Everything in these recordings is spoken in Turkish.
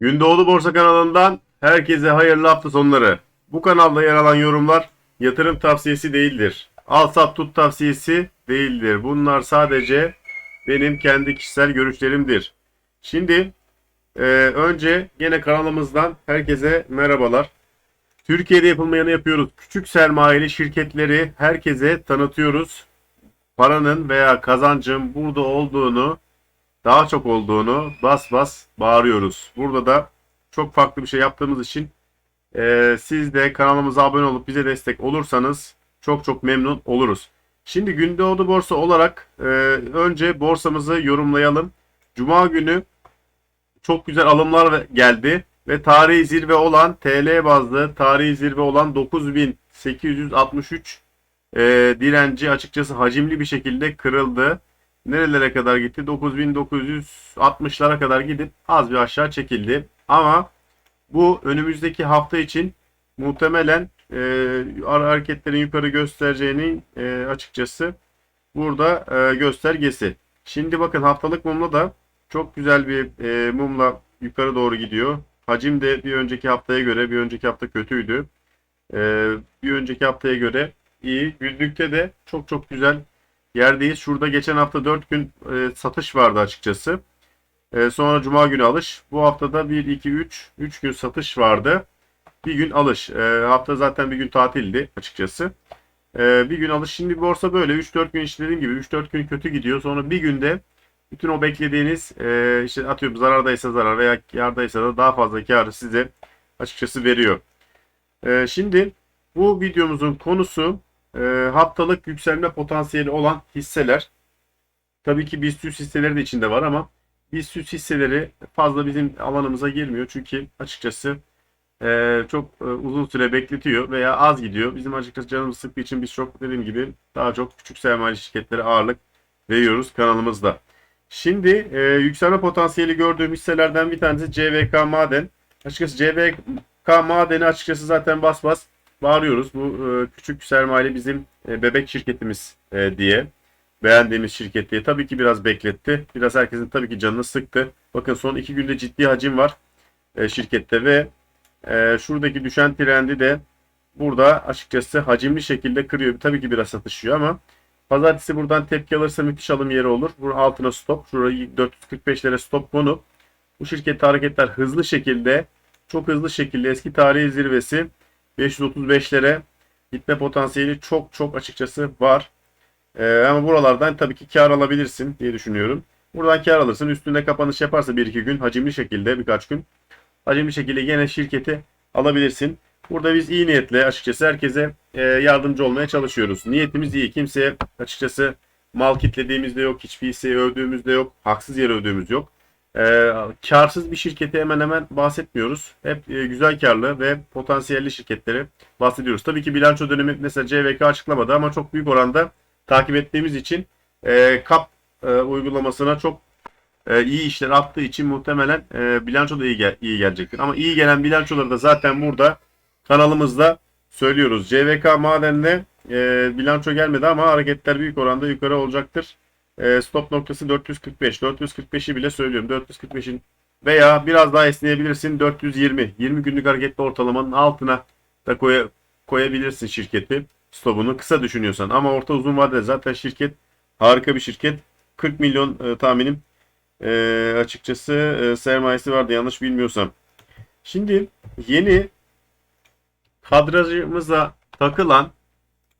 Gündoğdu Borsa kanalından herkese hayırlı hafta sonları. Bu kanalda yer alan yorumlar yatırım tavsiyesi değildir. Al sat tut tavsiyesi değildir. Bunlar sadece benim kendi kişisel görüşlerimdir. Şimdi e, önce gene kanalımızdan herkese merhabalar. Türkiye'de yapılmayanı yapıyoruz. Küçük sermayeli şirketleri herkese tanıtıyoruz. Paranın veya kazancın burada olduğunu daha çok olduğunu bas bas bağırıyoruz. Burada da çok farklı bir şey yaptığımız için e, siz de kanalımıza abone olup bize destek olursanız çok çok memnun oluruz. Şimdi Gündoğdu Borsa olarak e, önce borsamızı yorumlayalım. Cuma günü çok güzel alımlar geldi ve tarihi zirve olan TL bazlı tarihi zirve olan 9863 e, direnci açıkçası hacimli bir şekilde kırıldı nerelere kadar gitti? 9960'lara kadar gidip az bir aşağı çekildi. Ama bu önümüzdeki hafta için muhtemelen e, hareketlerin yukarı göstereceğinin e, açıkçası burada e, göstergesi. Şimdi bakın haftalık mumla da çok güzel bir e, mumla yukarı doğru gidiyor. Hacim de bir önceki haftaya göre bir önceki hafta kötüydü. E, bir önceki haftaya göre iyi. Günlükte de çok çok güzel yerdeyiz. Şurada geçen hafta 4 gün e, satış vardı açıkçası. E, sonra cuma günü alış. Bu haftada 1, 2, 3, 3 gün satış vardı. Bir gün alış. E, hafta zaten bir gün tatildi açıkçası. E, bir gün alış. Şimdi borsa böyle 3-4 gün işte gibi 3-4 gün kötü gidiyor. Sonra bir günde bütün o beklediğiniz e, işte atıyorum zarardaysa zarar veya kârdaysa da daha fazla karı size açıkçası veriyor. E, şimdi bu videomuzun konusu e, haftalık yükselme potansiyeli olan hisseler. Tabii ki BIST 100 hisseleri de içinde var ama BIST 100 hisseleri fazla bizim alanımıza girmiyor. Çünkü açıkçası e, çok e, uzun süre bekletiyor veya az gidiyor. Bizim açıkçası canımız sıktığı için biz çok dediğim gibi daha çok küçük sermaye şirketlere ağırlık veriyoruz kanalımızda. Şimdi e, yükselme potansiyeli gördüğüm hisselerden bir tanesi CVK Maden. Açıkçası CVK Maden'i açıkçası zaten bas bas bağırıyoruz. Bu e, küçük sermayeli bizim e, bebek şirketimiz e, diye. Beğendiğimiz şirket diye. Tabii ki biraz bekletti. Biraz herkesin tabii ki canını sıktı. Bakın son iki günde ciddi hacim var e, şirkette ve e, şuradaki düşen trendi de burada açıkçası hacimli şekilde kırıyor. Tabii ki biraz satışıyor ama pazartesi buradan tepki alırsa müthiş alım yeri olur. Bunun altına stop. Şurayı 445'lere stop konup bu şirkette hareketler hızlı şekilde çok hızlı şekilde eski tarihi zirvesi 535'lere gitme potansiyeli çok çok açıkçası var. Ee, ama buralardan tabii ki kar alabilirsin diye düşünüyorum. Buradan kar alırsın. Üstünde kapanış yaparsa 1-2 gün hacimli şekilde birkaç gün hacimli şekilde gene şirketi alabilirsin. Burada biz iyi niyetle açıkçası herkese e, yardımcı olmaya çalışıyoruz. Niyetimiz iyi. Kimseye açıkçası mal kitlediğimiz yok. Hiçbir hisseyi övdüğümüz yok. Haksız yere övdüğümüz yok. E, karsız bir şirketi hemen hemen bahsetmiyoruz. Hep e, güzel karlı ve potansiyelli şirketleri bahsediyoruz. Tabii ki bilanço dönemi mesela CVK açıklamadı ama çok büyük oranda takip ettiğimiz için e, KAP e, uygulamasına çok e, iyi işler attığı için muhtemelen e, bilanço da iyi, gel- iyi gelecektir. Ama iyi gelen bilançoları da zaten burada kanalımızda söylüyoruz. CVK Maden'de e, bilanço gelmedi ama hareketler büyük oranda yukarı olacaktır. E, stop noktası 445. 445'i bile söylüyorum. 445'in veya biraz daha esneyebilirsin 420. 20 günlük hareketli ortalamanın altına da koya, koyabilirsin şirketi stopunu kısa düşünüyorsan ama orta uzun vadede zaten şirket harika bir şirket 40 milyon e, tahminim e, açıkçası e, sermayesi vardı yanlış bilmiyorsam. Şimdi yeni kadrajımıza takılan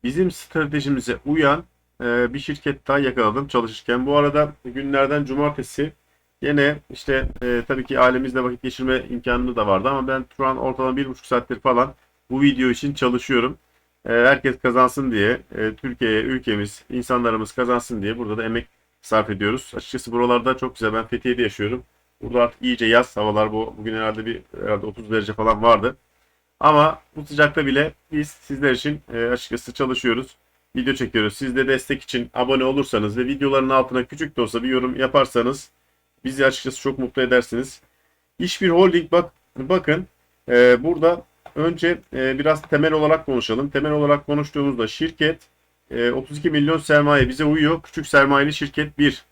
bizim stratejimize uyan e, bir şirket daha yakaladım çalışırken. Bu arada günlerden cumartesi yine işte e, tabii ki ailemizle vakit geçirme imkanı da vardı ama ben şu an ortalama bir buçuk saattir falan bu video için çalışıyorum. E, herkes kazansın diye, e, Türkiye, ülkemiz, insanlarımız kazansın diye burada da emek sarf ediyoruz. Açıkçası buralarda çok güzel. Ben Fethiye'de yaşıyorum. Burada artık iyice yaz havalar bu. Bugün herhalde bir herhalde 30 derece falan vardı. Ama bu sıcakta bile biz sizler için e, açıkçası çalışıyoruz. Video çekiyoruz. Siz de destek için abone olursanız ve videoların altına küçük de olsa bir yorum yaparsanız bizi açıkçası çok mutlu edersiniz. Hiçbir holding bak bakın e, burada önce e, biraz temel olarak konuşalım. Temel olarak konuştuğumuzda şirket e, 32 milyon sermaye bize uyuyor. Küçük sermayeli şirket 1.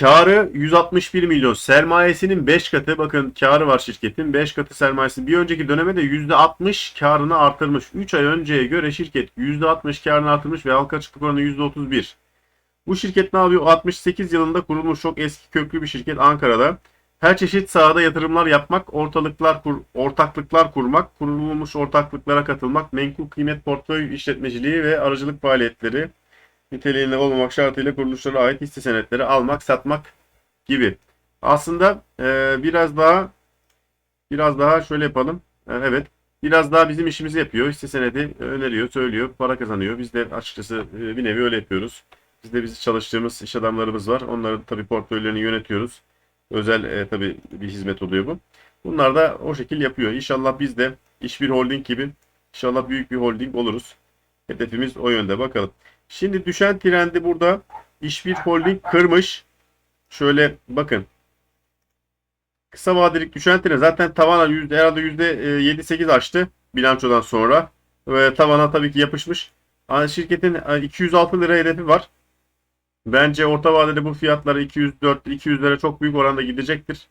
Karı 161 milyon. Sermayesinin 5 katı. Bakın karı var şirketin. 5 katı sermayesi. Bir önceki döneme de %60 karını artırmış. 3 ay önceye göre şirket %60 karını artırmış ve halka açıklık oranı %31. Bu şirket ne yapıyor? 68 yılında kurulmuş çok eski köklü bir şirket Ankara'da. Her çeşit sahada yatırımlar yapmak, ortalıklar kur, ortaklıklar kurmak, kurulmuş ortaklıklara katılmak, menkul kıymet portföy işletmeciliği ve aracılık faaliyetleri niteliğinde olmamak şartıyla kuruluşlara ait hisse senetleri almak, satmak gibi. Aslında e, biraz daha biraz daha şöyle yapalım. E, evet. Biraz daha bizim işimizi yapıyor. Hisse senedi öneriyor, söylüyor, para kazanıyor. Biz de açıkçası e, bir nevi öyle yapıyoruz. Biz de biz çalıştığımız iş adamlarımız var. Onların tabii portföylerini yönetiyoruz. Özel e, tabii bir hizmet oluyor bu. Bunlar da o şekil yapıyor. İnşallah biz de iş bir holding gibi inşallah büyük bir holding oluruz. Hedefimiz o yönde bakalım. Şimdi düşen trendi burada İşbir Holding kırmış. Şöyle bakın. Kısa vadelik düşen trend zaten tavana yüzde, herhalde %7-8 açtı bilançodan sonra. Ve tavana tabii ki yapışmış. Yani şirketin 206 lira hedefi var. Bence orta vadede bu fiyatlara 204 200 lira çok büyük oranda gidecektir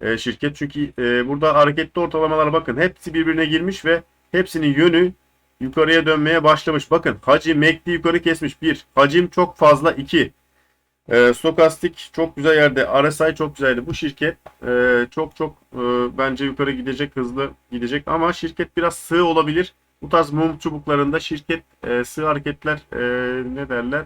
e, şirket. Çünkü e, burada hareketli ortalamalara bakın. Hepsi birbirine girmiş ve hepsinin yönü yukarıya dönmeye başlamış. Bakın hacim MACD yukarı kesmiş. 1. Hacim çok fazla. 2. E, stokastik çok güzel yerde. RSI çok güzeldi. Bu şirket e, çok çok e, bence yukarı gidecek. Hızlı gidecek. Ama şirket biraz sığ olabilir. Bu tarz mum çubuklarında şirket e, sığ hareketler e, ne derler?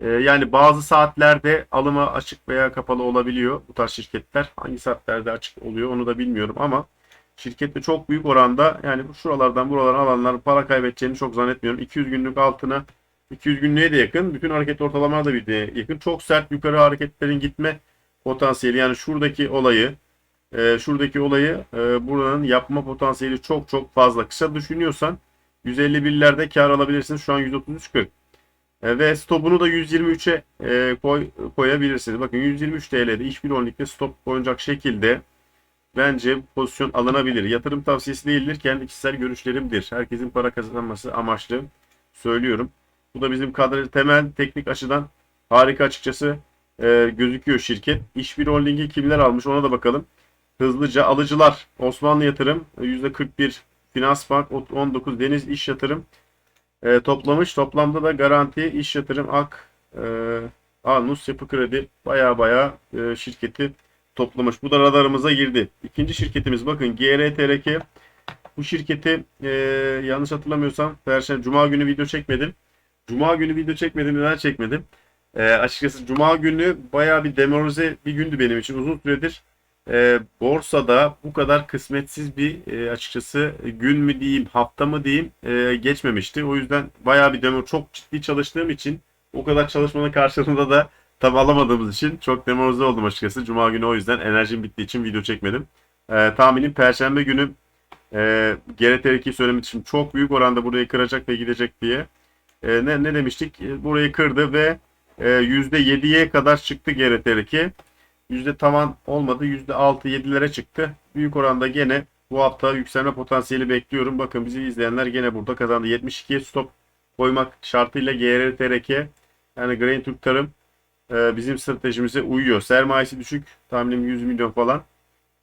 E, yani bazı saatlerde alıma açık veya kapalı olabiliyor bu tarz şirketler. Hangi saatlerde açık oluyor onu da bilmiyorum ama şirkette çok büyük oranda yani şuralardan buralara alanlar para kaybedeceğini çok zannetmiyorum. 200 günlük altına 200 günlüğe de yakın. Bütün hareket ortalamalar da bir de yakın. Çok sert yukarı hareketlerin gitme potansiyeli yani şuradaki olayı e, şuradaki olayı e, buranın yapma potansiyeli çok çok fazla. Kısa düşünüyorsan 151'lerde kar alabilirsiniz. Şu an 133.40. E, ve stopunu da 123'e e, koy, koyabilirsiniz. Bakın 123 TL'de işbir onlikte stop koyacak şekilde bence pozisyon alınabilir. Yatırım tavsiyesi değildir. Kendi kişisel görüşlerimdir. Herkesin para kazanması amaçlı söylüyorum. Bu da bizim kadro temel teknik açıdan harika açıkçası e, gözüküyor şirket. İşbir Holding'i kimler almış ona da bakalım. Hızlıca alıcılar Osmanlı Yatırım %41 Finans Bank 19 Deniz İş Yatırım e, toplamış. Toplamda da Garanti İş Yatırım Ak e, Anus Yapı Kredi baya baya e, şirketi toplamış. Bu da radarımıza girdi. İkinci şirketimiz bakın GRTRK. Bu şirketi e, yanlış hatırlamıyorsam Perşembe Cuma günü video çekmedim. Cuma günü video çekmedim. Neden çekmedim? E, açıkçası Cuma günü baya bir demoralize bir gündü benim için. Uzun süredir e, borsada bu kadar kısmetsiz bir e, açıkçası gün mü diyeyim hafta mı diyeyim e, geçmemişti. O yüzden baya bir demo çok ciddi çalıştığım için o kadar çalışmanın karşılığında da tam alamadığımız için çok demoralize oldum açıkçası. Cuma günü o yüzden enerjim bittiği için video çekmedim. E, tahminim Perşembe günü e, GRT2 söylemiştim. Çok büyük oranda burayı kıracak ve gidecek diye. E, ne, ne demiştik? E, burayı kırdı ve e, %7'ye kadar çıktı GRT2. Yüzde tavan olmadı. Yüzde 6-7'lere çıktı. Büyük oranda gene bu hafta yükselme potansiyeli bekliyorum. Bakın bizi izleyenler gene burada kazandı. 72'ye stop koymak şartıyla GRTRK yani Grain Türk Tarım e, bizim stratejimize uyuyor. Sermayesi düşük. Tahminim 100 milyon falan.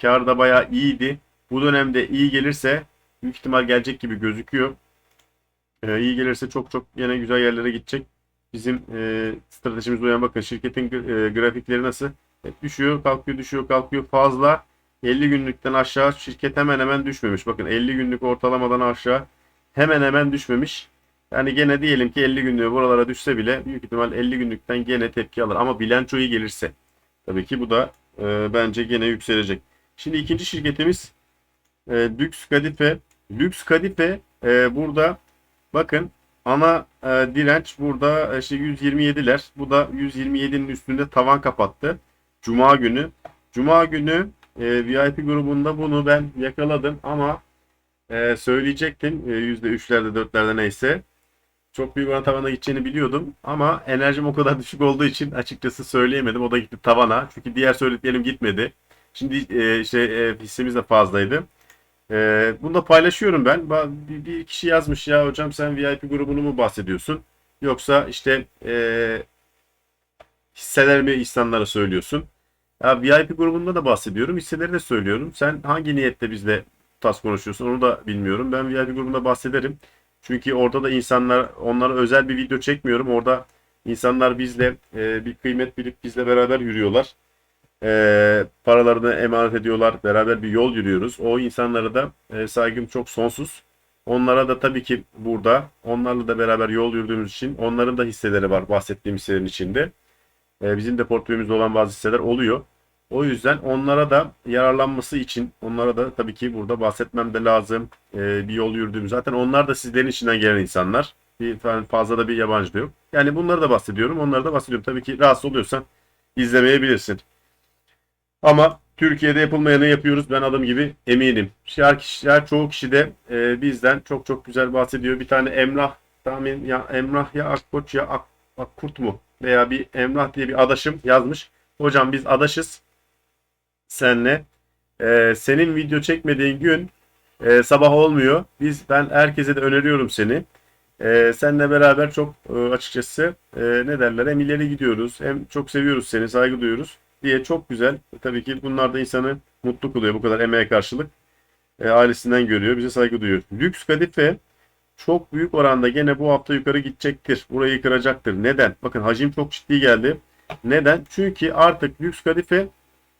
Kar da bayağı iyiydi. Bu dönemde iyi gelirse büyük ihtimal gelecek gibi gözüküyor. E, iyi gelirse çok çok yine güzel yerlere gidecek. Bizim e, stratejimiz uyan bakın şirketin e, grafikleri nasıl? Hep düşüyor, kalkıyor, düşüyor, kalkıyor. Fazla 50 günlükten aşağı şirket hemen hemen düşmemiş. Bakın 50 günlük ortalamadan aşağı hemen hemen düşmemiş. Yani gene diyelim ki 50 günlüğü buralara düşse bile büyük ihtimal 50 günlükten gene tepki alır. Ama bilanço iyi gelirse tabii ki bu da e, bence gene yükselecek. Şimdi ikinci şirketimiz e, Lüks Kadife. Lüks Kadife e, burada bakın ana e, direnç burada işte 127'ler. Bu da 127'nin üstünde tavan kapattı. Cuma günü. Cuma günü e, VIP grubunda bunu ben yakaladım ama e, söyleyecektim e, %3'lerde 4'lerde neyse. Çok büyük oran tavana gideceğini biliyordum ama enerjim o kadar düşük olduğu için açıkçası söyleyemedim. O da gitti tavana. Çünkü diğer söylediklerim gitmedi. Şimdi e, işte e, hissemiz de fazlaydı. E, bunu da paylaşıyorum ben. Bir, bir kişi yazmış ya hocam sen VIP grubunu mu bahsediyorsun? Yoksa işte e, hisseler mi insanlara söylüyorsun? Ya VIP grubunda da bahsediyorum. Hisseleri de söylüyorum. Sen hangi niyetle bizle tas konuşuyorsun onu da bilmiyorum. Ben VIP grubunda bahsederim. Çünkü orada da insanlar onlara özel bir video çekmiyorum. Orada insanlar bizle e, bir kıymet bilip bizle beraber yürüyorlar. E, paralarını emanet ediyorlar. Beraber bir yol yürüyoruz. O insanlara da e, saygım çok sonsuz. Onlara da tabii ki burada onlarla da beraber yol yürüdüğümüz için onların da hisseleri var bahsettiğim hisselerin içinde. E, bizim de portföyümüzde olan bazı hisseler oluyor. O yüzden onlara da yararlanması için onlara da tabii ki burada bahsetmem de lazım. E, bir yol yürüdüğüm zaten onlar da sizlerin içinden gelen insanlar. Bir fazla da bir yabancı da yok. Yani bunları da bahsediyorum. Onları da bahsediyorum. Tabii ki rahatsız oluyorsan izlemeyebilirsin. Ama Türkiye'de yapılmayanı yapıyoruz. Ben adım gibi eminim. Her, kişi, her çoğu kişi de e, bizden çok çok güzel bahsediyor. Bir tane Emrah tahmin ya Emrah ya Akkoç ya Ak, Akkurt mu veya bir Emrah diye bir adaşım yazmış. Hocam biz adaşız senle. E, senin video çekmediğin gün e, sabah olmuyor. Biz ben herkese de öneriyorum seni. E, seninle beraber çok e, açıkçası e, ne derler hem ileri gidiyoruz hem çok seviyoruz seni saygı duyuyoruz diye çok güzel. Tabii ki bunlar da insanı mutlu kılıyor bu kadar emeğe karşılık. E, ailesinden görüyor. Bize saygı duyuyor. Lüks kadife çok büyük oranda gene bu hafta yukarı gidecektir. Burayı kıracaktır. Neden? Bakın hacim çok ciddi geldi. Neden? Çünkü artık lüks kadife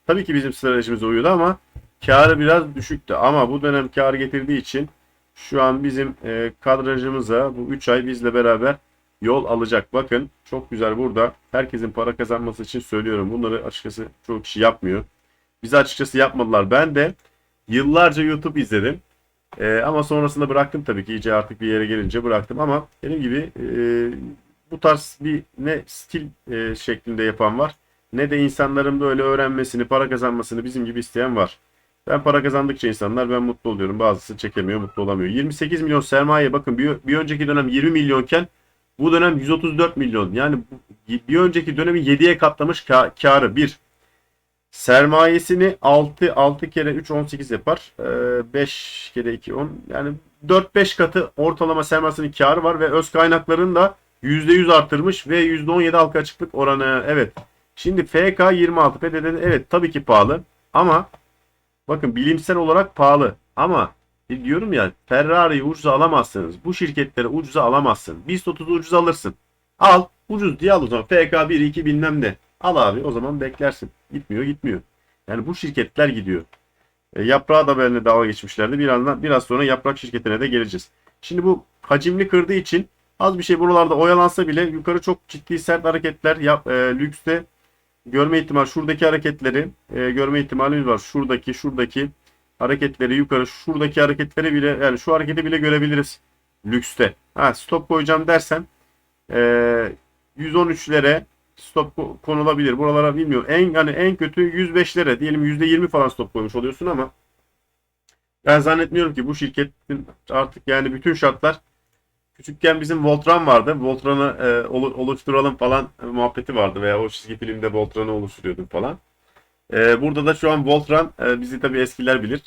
tabii ki bizim stratejimize uyuyordu ama karı biraz düşüktü. Ama bu dönem kar getirdiği için şu an bizim e, kadrajımıza bu 3 ay bizle beraber yol alacak. Bakın çok güzel burada. Herkesin para kazanması için söylüyorum. Bunları açıkçası çoğu kişi yapmıyor. Bizi açıkçası yapmadılar. Ben de yıllarca YouTube izledim. Ee, ama sonrasında bıraktım tabii ki. iyice artık bir yere gelince bıraktım. Ama benim gibi e, bu tarz bir ne stil e, şeklinde yapan var. Ne de insanların böyle öğrenmesini, para kazanmasını bizim gibi isteyen var. Ben para kazandıkça insanlar ben mutlu oluyorum. Bazısı çekemiyor, mutlu olamıyor. 28 milyon sermaye bakın bir, bir önceki dönem 20 milyonken bu dönem 134 milyon. Yani bir önceki dönemi 7'ye katlamış ka karı. Bir. Sermayesini 6 6 kere 3 18 yapar. Ee, 5 kere 2 10. Yani 4-5 katı ortalama sermayesinin karı var ve öz kaynaklarını da %100 artırmış ve %17 halka açıklık oranı. Evet. Şimdi FK 26 PDD'de evet tabii ki pahalı ama bakın bilimsel olarak pahalı ama e, diyorum ya Ferrari'yi ucuza alamazsınız. Bu şirketleri ucuza alamazsın. BIST 30'u ucuza alırsın. Al. Ucuz diye al o zaman. FK 1 2 bilmem ne. Al abi o zaman beklersin. Gitmiyor gitmiyor. Yani bu şirketler gidiyor. E, yaprağı da benimle dalga geçmişlerdi. Birazdan, biraz sonra yaprak şirketine de geleceğiz. Şimdi bu hacimli kırdığı için az bir şey buralarda oyalansa bile yukarı çok ciddi sert hareketler yap, e, lükste görme ihtimal şuradaki hareketleri e, görme ihtimalimiz var. Şuradaki şuradaki hareketleri yukarı şuradaki hareketleri bile yani şu hareketi bile görebiliriz lükste. Ha stop koyacağım dersen e, 113'lere stop konulabilir. Buralara bilmiyorum. En yani en kötü 105'lere diyelim %20 falan stop koymuş oluyorsun ama ben zannetmiyorum ki bu şirketin artık yani bütün şartlar küçükken bizim Voltran vardı. Voltran'ı e, oluşturalım falan muhabbeti vardı veya o çizgi filmde Voltran'ı oluşturuyordum falan. E, burada da şu an Voltran e, bizi tabii eskiler bilir.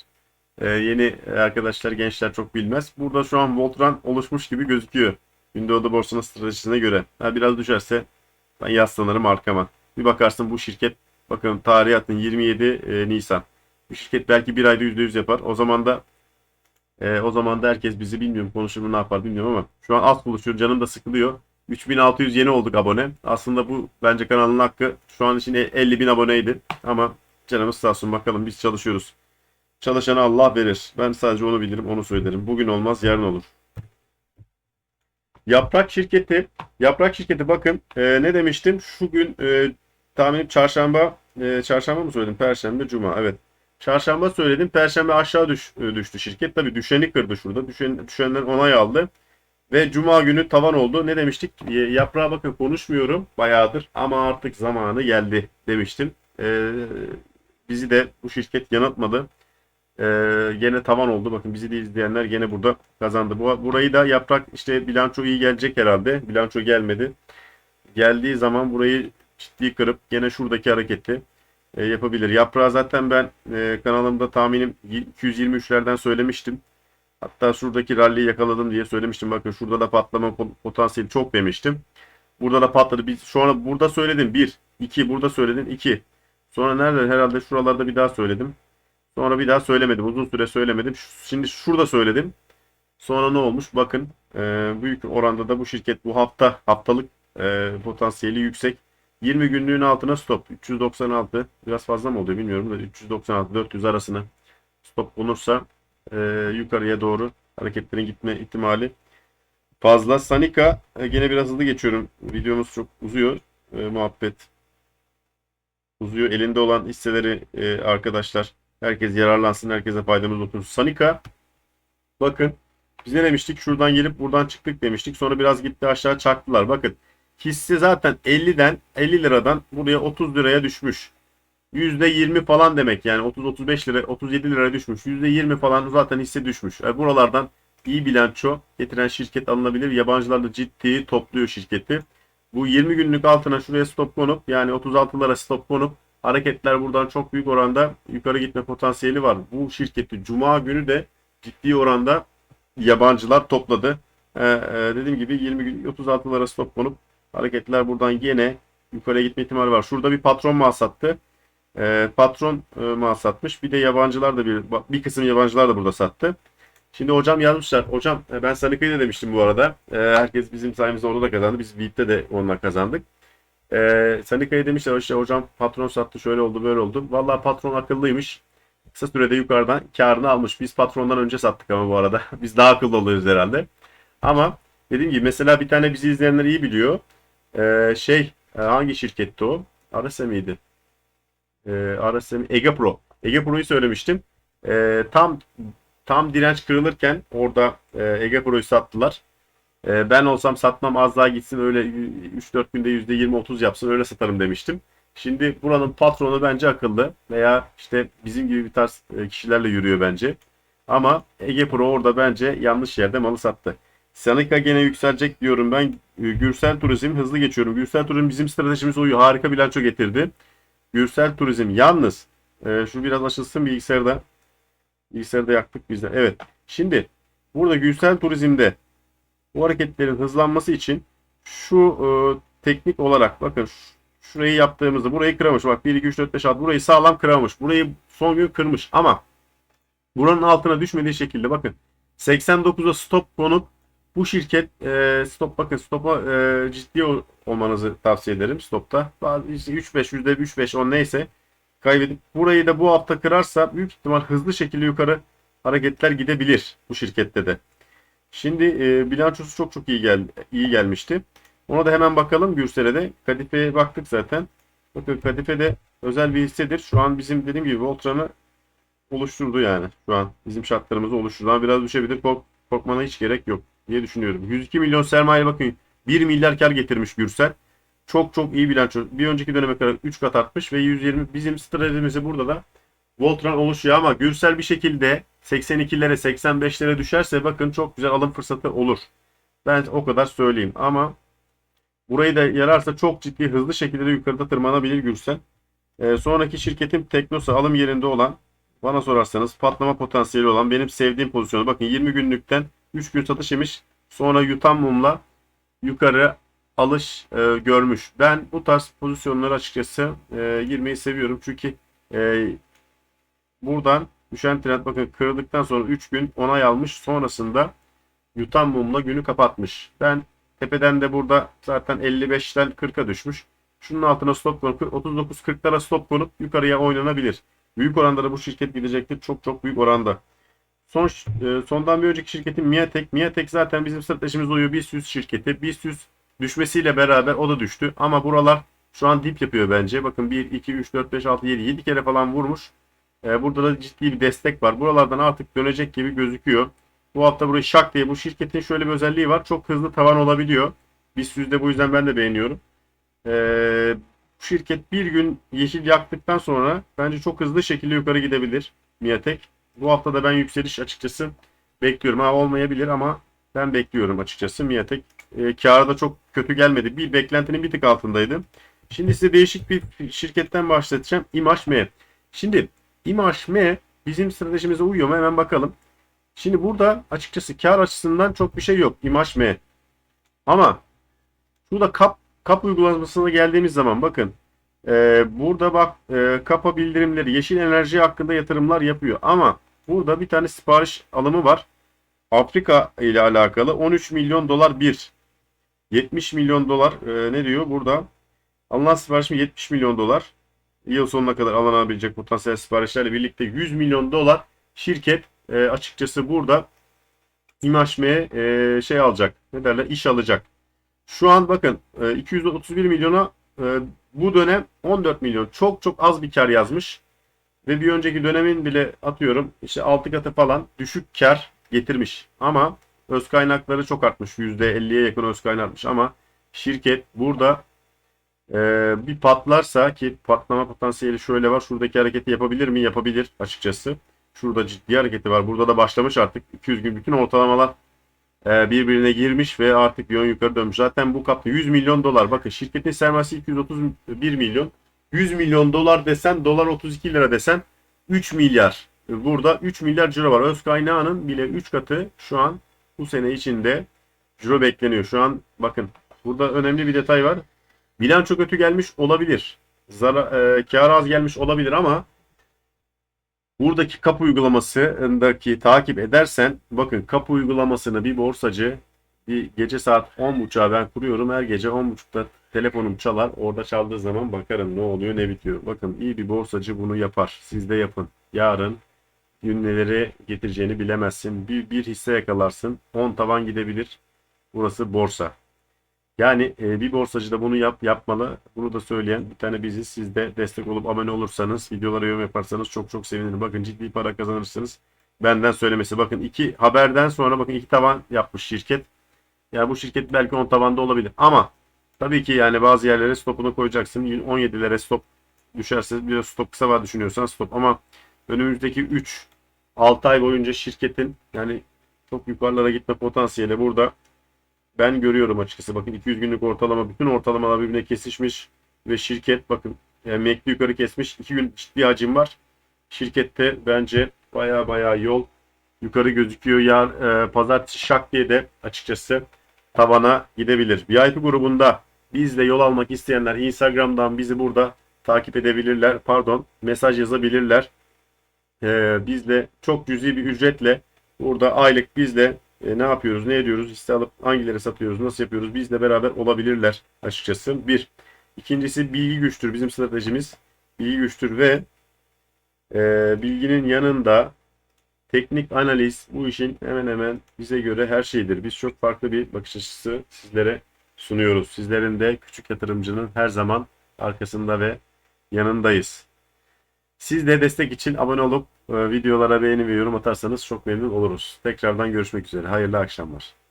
E, yeni arkadaşlar gençler çok bilmez. Burada şu an Voltran oluşmuş gibi gözüküyor. Gündoğdu borsanın stratejisine göre. Ha, biraz düşerse ben yaslanırım arkama. Bir bakarsın bu şirket bakın tarihi atın 27 e, Nisan. Bu şirket belki bir ayda %100 yapar. O zaman da e, o zaman da herkes bizi bilmiyorum konuşur mu ne yapar bilmiyorum ama şu an az konuşuyor canım da sıkılıyor. 3600 yeni olduk abone. Aslında bu bence kanalın hakkı. Şu an için 50 bin aboneydi. Ama canımız sağ olsun bakalım biz çalışıyoruz. Çalışana Allah verir. Ben sadece onu bilirim onu söylerim. Bugün olmaz yarın olur. Yaprak şirketi, yaprak şirketi bakın e, ne demiştim? Şu gün e, tahminim çarşamba, e, çarşamba mı söyledim? Perşembe, cuma. Evet. Çarşamba söyledim. Perşembe aşağı düş, e, düştü şirket. Tabii düşeni kırdı şurada. Düşen, düşenden onay aldı. Ve cuma günü tavan oldu. Ne demiştik? Yaprağa bakın konuşmuyorum bayağıdır ama artık zamanı geldi demiştim. E, bizi de bu şirket yanıltmadı. Ee, gene tavan oldu. Bakın bizi de izleyenler gene burada kazandı. Bu, burayı da yaprak işte bilanço iyi gelecek herhalde. Bilanço gelmedi. Geldiği zaman burayı ciddi kırıp gene şuradaki hareketi e, yapabilir. Yaprağı zaten ben e, kanalımda tahminim 223'lerden söylemiştim. Hatta şuradaki rally'yi yakaladım diye söylemiştim. Bakın şurada da patlama potansiyeli çok demiştim. Burada da patladı. Biz şu an burada söyledim. Bir, 2 burada söyledin 2. Sonra nerede? Herhalde şuralarda bir daha söyledim. Sonra bir daha söylemedim. Uzun süre söylemedim. Şimdi şurada söyledim. Sonra ne olmuş? Bakın e, büyük oranda da bu şirket bu hafta haftalık e, potansiyeli yüksek. 20 günlüğün altına stop. 396 biraz fazla mı oluyor bilmiyorum da 396-400 arasına stop bulunursa e, yukarıya doğru hareketlerin gitme ihtimali fazla. Sanika e, gene biraz hızlı geçiyorum. Videomuz çok uzuyor. E, muhabbet uzuyor. Elinde olan hisseleri e, arkadaşlar herkes yararlansın. Herkese faydamız dokunsun. Sanika bakın biz ne demiştik? Şuradan gelip buradan çıktık demiştik. Sonra biraz gitti aşağı çaktılar. Bakın hisse zaten 50'den 50 liradan buraya 30 liraya düşmüş. %20 falan demek yani 30-35 lira 37 liraya düşmüş. %20 falan zaten hisse düşmüş. Yani buralardan iyi bilanço getiren şirket alınabilir. Yabancılar da ciddi topluyor şirketi. Bu 20 günlük altına şuraya stop konup yani 36'lara stop konup hareketler buradan çok büyük oranda yukarı gitme potansiyeli var. Bu şirketi cuma günü de ciddi oranda yabancılar topladı. Ee, e, dediğim gibi 20 gün 36'lara stop konup hareketler buradan yine yukarıya gitme ihtimali var. Şurada bir patron mal sattı. Ee, patron e, mal satmış. Bir de yabancılar da bir bir kısım yabancılar da burada sattı. Şimdi hocam yazmışlar. Hocam e, ben Sanika'yı da demiştim bu arada. E, herkes bizim sayemizde orada da kazandı. Biz Beat'te de onunla kazandık. E, Sanika'yı demişler işte hocam patron sattı şöyle oldu böyle oldu. Vallahi patron akıllıymış. Kısa sürede yukarıdan karını almış. Biz patrondan önce sattık ama bu arada. Biz daha akıllı oluyoruz herhalde. Ama dediğim gibi mesela bir tane bizi izleyenler iyi biliyor. E, şey e, hangi şirketti o? Arasa mıydı? E, Arasa Ege Pro. Ege Pro'yu söylemiştim. E, tam tam direnç kırılırken orada e, Ege Pro'yu sattılar. E, ben olsam satmam az daha gitsin öyle 3-4 günde %20-30 yapsın öyle satarım demiştim. Şimdi buranın patronu bence akıllı veya işte bizim gibi bir tarz e, kişilerle yürüyor bence. Ama Ege Pro orada bence yanlış yerde malı sattı. Sanika gene yükselecek diyorum ben. E, Gürsel Turizm hızlı geçiyorum. Gürsel Turizm bizim stratejimize uyuyor. Harika bilanço getirdi. Gürsel Turizm yalnız e, şu biraz açılsın bilgisayarda. Bilgisayarda yaktık biz de. Evet. Şimdi burada Gürsel Turizm'de bu hareketlerin hızlanması için şu e, teknik olarak bakın şurayı yaptığımızda burayı kıramış. Bak 1 2 3 4 5 6 burayı sağlam kıramış. Burayı son gün kırmış ama buranın altına düşmediği şekilde bakın 89'a stop konup bu şirket e, stop bakın stopa e, ciddi ol- olmanızı tavsiye ederim stopta. İşte 3-5 yüzde 3-5 10 neyse kaybedip burayı da bu hafta kırarsa büyük ihtimal hızlı şekilde yukarı hareketler gidebilir bu şirkette de. Şimdi e, bilançosu çok çok iyi gel iyi gelmişti. Ona da hemen bakalım Gürsel'e de. Kadife'ye baktık zaten. Bakın Kadife de özel bir hissedir. Şu an bizim dediğim gibi Voltran'ı oluşturdu yani. Şu an bizim şartlarımızı oluşturdu. Ama biraz düşebilir. Kork korkmana hiç gerek yok diye düşünüyorum. 102 milyon sermaye bakın 1 milyar kar getirmiş Gürsel. Çok çok iyi bilanço. Bir önceki döneme kadar 3 kat artmış ve 120 bizim stratejimizi burada da Voltran oluşuyor ama Gürsel bir şekilde 82'lere 85'lere düşerse bakın çok güzel alım fırsatı olur. Ben o kadar söyleyeyim ama burayı da yararsa çok ciddi hızlı şekilde de yukarıda tırmanabilir Gürsel. Ee, sonraki şirketim Teknosa alım yerinde olan bana sorarsanız patlama potansiyeli olan benim sevdiğim pozisyonu bakın 20 günlükten 3 gün satış yemiş sonra yutan mumla yukarı alış e, görmüş. Ben bu tarz pozisyonları açıkçası e, girmeyi seviyorum çünkü e, buradan düşen trend bakın kırıldıktan sonra 3 gün onay almış sonrasında yutan mumla günü kapatmış. Ben tepeden de burada zaten 55'ten 40'a düşmüş. Şunun altına stop konup 39-40'lara stop konup yukarıya oynanabilir. Büyük oranda da bu şirket gidecektir. Çok çok büyük oranda. Son e, sondan bir önceki şirketin Miatek. Miatek zaten bizim stratejimiz uyuyor. BIST şirketi. BIST düşmesiyle beraber o da düştü. Ama buralar şu an dip yapıyor bence. Bakın 1, 2, 3, 4, 5, 6, 7, 7 kere falan vurmuş. E, burada da ciddi bir destek var. Buralardan artık dönecek gibi gözüküyor. Bu hafta burayı şak diye bu şirketin şöyle bir özelliği var. Çok hızlı tavan olabiliyor. BIST de bu yüzden ben de beğeniyorum. E, bu şirket bir gün yeşil yaktıktan sonra bence çok hızlı şekilde yukarı gidebilir Miatek. Bu hafta da ben yükseliş açıkçası bekliyorum. Ha olmayabilir ama ben bekliyorum açıkçası. Miatek e, karı da çok kötü gelmedi. Bir beklentinin bir tık altındaydı. Şimdi size değişik bir şirketten bahsedeceğim. İmaj M. Şimdi İmaj M bizim stratejimize uyuyor mu? Hemen bakalım. Şimdi burada açıkçası kar açısından çok bir şey yok. İmaj M. Ama şurada kap kap uygulamasına geldiğimiz zaman bakın Ee, burada bak e, kapa bildirimleri yeşil enerji hakkında yatırımlar yapıyor. Ama burada bir tane sipariş alımı var. Afrika ile alakalı 13 milyon dolar bir. 70 milyon dolar e, ne diyor burada? Alınan sipariş mi 70 milyon dolar. Yıl sonuna kadar alınabilecek potansiyel siparişlerle birlikte 100 milyon dolar şirket e, açıkçası burada İMHM'ye e, şey alacak. Ne derler? iş alacak. Şu an bakın e, 231 milyona e, bu dönem 14 milyon. Çok çok az bir kar yazmış. Ve bir önceki dönemin bile atıyorum işte 6 katı falan düşük kar getirmiş. Ama öz kaynakları çok artmış. %50'ye yakın öz kaynağı artmış. Ama şirket burada e, bir patlarsa ki patlama potansiyeli şöyle var. Şuradaki hareketi yapabilir mi? Yapabilir açıkçası. Şurada ciddi hareketi var. Burada da başlamış artık. 200 gün bütün ortalamalar e, birbirine girmiş ve artık yön yukarı dönmüş. Zaten bu kapta 100 milyon dolar. Bakın şirketin sermayesi 231 milyon. 100 milyon dolar desen, dolar 32 lira desen 3 milyar. Burada 3 milyar ciro var. Öz kaynağının bile 3 katı şu an bu sene içinde ciro bekleniyor. Şu an bakın burada önemli bir detay var. Bilanço kötü gelmiş olabilir. Zara, e, kar az gelmiş olabilir ama buradaki kapı uygulamasındaki takip edersen bakın kapı uygulamasını bir borsacı bir gece saat 10.30'a ben kuruyorum. Her gece 10.30'da telefonum çalar. Orada çaldığı zaman bakarım ne oluyor ne bitiyor. Bakın iyi bir borsacı bunu yapar. Siz de yapın. Yarın gün neleri getireceğini bilemezsin. Bir, bir hisse yakalarsın. 10 tavan gidebilir. Burası borsa. Yani e, bir borsacı da bunu yap yapmalı. Bunu da söyleyen bir tane biziz. Siz de destek olup abone olursanız, videolara yorum yaparsanız çok çok sevinirim. Bakın ciddi para kazanırsınız. Benden söylemesi. Bakın iki haberden sonra bakın iki tavan yapmış şirket. Yani bu şirket belki 10 tavanda olabilir. Ama tabii ki yani bazı yerlere stopunu koyacaksın. 17'lere stop düşerse bir stop kısa var düşünüyorsan stop. Ama önümüzdeki 3 6 ay boyunca şirketin yani çok yukarılara gitme potansiyeli burada ben görüyorum açıkçası. Bakın 200 günlük ortalama bütün ortalamalar birbirine kesişmiş ve şirket bakın yani MACD yukarı kesmiş. 2 gün ciddi hacim var. Şirkette bence baya baya yol yukarı gözüküyor. Yar, e, pazartesi şak diye de açıkçası tavana gidebilir. VIP grubunda bizle yol almak isteyenler Instagram'dan bizi burada takip edebilirler. Pardon mesaj yazabilirler. E, bizle çok cüzi bir ücretle burada aylık bizle e, ne yapıyoruz, ne ediyoruz, hisse alıp hangileri satıyoruz, nasıl yapıyoruz bizle beraber olabilirler açıkçası. Bir. İkincisi bilgi güçtür bizim stratejimiz. Bilgi güçtür ve e, bilginin yanında teknik analiz bu işin hemen hemen bize göre her şeydir. Biz çok farklı bir bakış açısı sizlere sunuyoruz. Sizlerin de küçük yatırımcının her zaman arkasında ve yanındayız. Siz de destek için abone olup e, videolara beğeni ve yorum atarsanız çok memnun oluruz. Tekrardan görüşmek üzere. Hayırlı akşamlar.